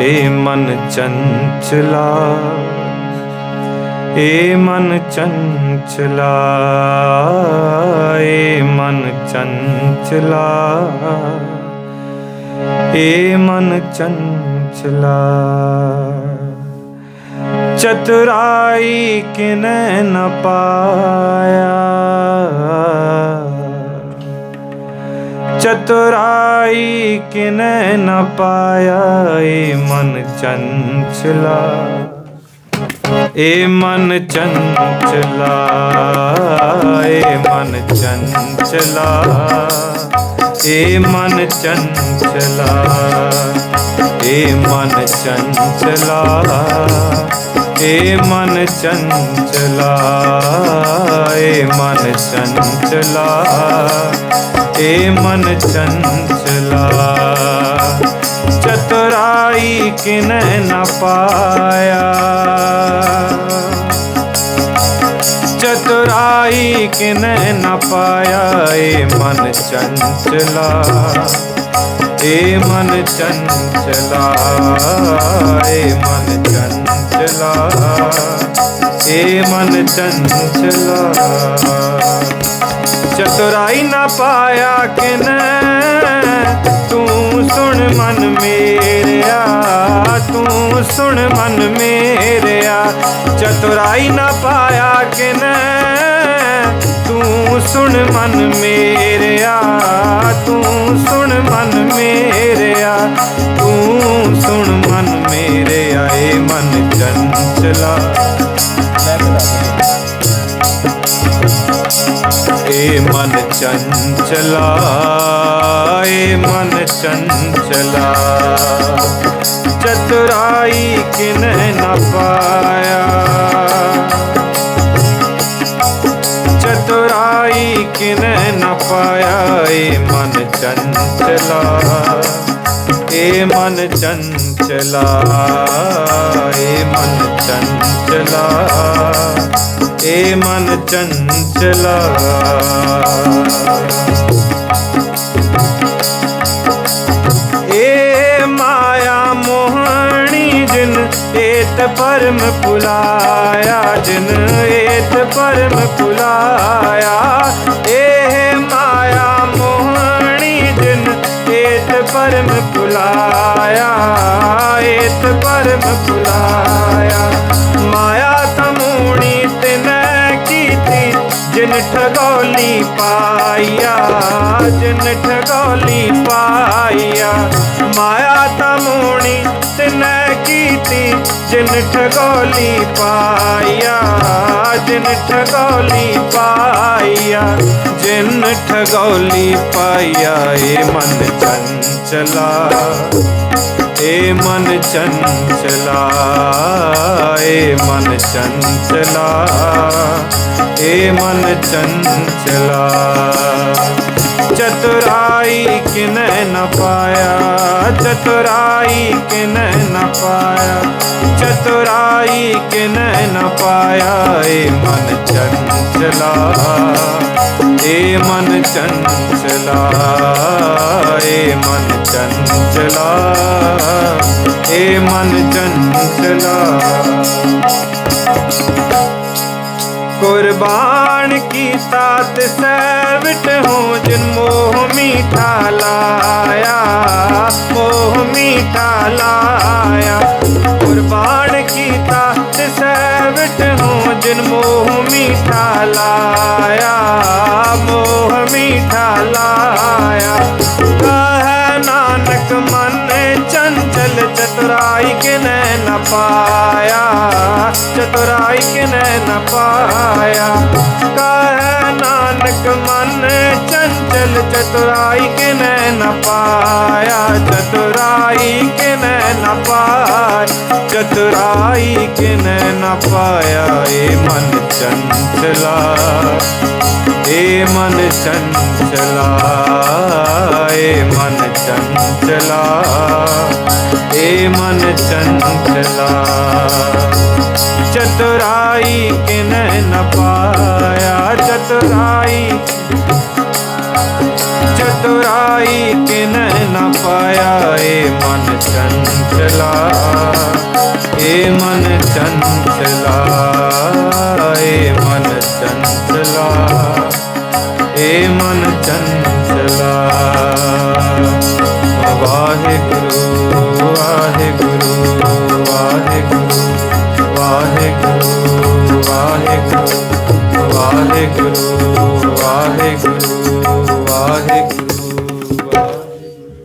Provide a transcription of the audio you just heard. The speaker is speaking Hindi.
ਏ ਮਨ ਚੰਚਲਾ, ਏ ਮਨ ਚੰਚਲਾ, ਏ ਮਨ ਚੰਚਲਾ, ਏ ਮਨ ਚੰਚਲਾ। ਚਤੁਰਾਈ ਕਿਨੈ ਨ ਪਾਇਆ ਚਤੁਰਾਈ ਕਿਨੈ ਨ ਪਾਇਆ ਏ ਮਨ ਚੰਚਲਾ ਏ ਮਨ ਚੰਚਲਾ ਏ ਮਨ ਚੰਚਲਾ ਏ ਮਨ ਚੰਚਲਾ ਏ ਮਨ ਚੰਚਲਾ ਏ ਮਨ ਚੰਚਲਾ ਏ ਮਨ ਚੰਚਲਾ ए मन चंचला, चतुराई किन न पाया। चतुराई किन न पाया, ए मन चंचला, ए मन चंचला, ए मन चंचला, ए मन चंचला। ਚਤੁਰਾਈ ਨਾ ਪਾਇਆ ਕਿਨੈ? ਤੂੰ ਸੁਣ ਮਨ ਮੇਰਿਆ, ਤੂੰ ਸੁਣ ਮਨ ਮੇਰਿਆ। ਚਤੁਰਾਈ ਨਾ ਪਾਇਆ ਕਿਨੈ? ਤੂੰ ਸੁਣ ਮਨ ਮੇਰਿਆ, ਤੂੰ ਸੁਣ ਏ ਮਨ ਚੰਚਲਾ ਏ ਮਨ ਚੰਚਲਾ। ਚਤੁਰਾਈ ਕਿਨੈ ਨ ਪਾਇਆ। ਚਤੁਰਾਈ ਕਿਨੈ ਨ ਪਾਇਆ, ਏ ਮਨ ਚੰਚਲਾ। मन चंचला, ए मन चंचला, ए मन चंचला। ए माया मोहनी जिन एत परम पुलाया जिन एत परम पुलाया ए ਪਰਮ ਪੁਲਾਇਆ ਏਤ ਪਰਮ ਭੁਲਾਇਆ ਮਾਇਆ ਤਮੂਣੀ ਤਿਨੈ ਕੀਤੀ ਜਿਨ ਠਗੋਲੀ ਪਾਇਆ ਜਿਨ ਠਗੋਲੀ ਪਾਇਆ ਮਾਇਆ ਤਮੂਣੀ ਤਿਨੈ जीती जिन ठगौली पाया, जिन ठगौली पाया, जिन ठगौली पाया, ए मन चंचला, ए मन चंचला, ए मन चंचला, ए मन चंचला। चतुराई किन न पाया चतुराई के न पाया, चतुराई के न पाया, ए मन चंचला, ए मन चंचला, ए मन चंचला, ए मन चंचला। कुर्बान की सात सर्वट हूँ जिन मोह मीठा ला घाटा लाया। कुर्बान कीता तिसै विट हूँ जिन मोह मीठा लाया। मोह मीठा लाया। कहे, नानक मन चंचल, चतुराई के नैन पाया। चतुराई के न पाया। कह, नानक मन चंचल, चतुराई के न पाया। चतुराई कतराई कि न पाया ए मन चंचला, ए मन चंचला, ए मन चंचला, ए मन चंचला। चतुराई कि न पाया, चतुराई चतुराई कि न पाया, ए मन चंचला। ਚੰਚਲਾ ਏ ਮਨ ਚੰਚਲਾ ਏ ਮਨ ਚੰਚਲਾ ਵਾਹਿਗੁਰੂ ਵਾਹਿਗੁਰੂ ਵਾਹਿਗੁਰੂ ਵਾਹਿਗੁਰੂ ਵਾਹਿਗੁਰੂ ਵਾਹਿਗੁਰੂ ਵਾਹਿਗੁਰੂ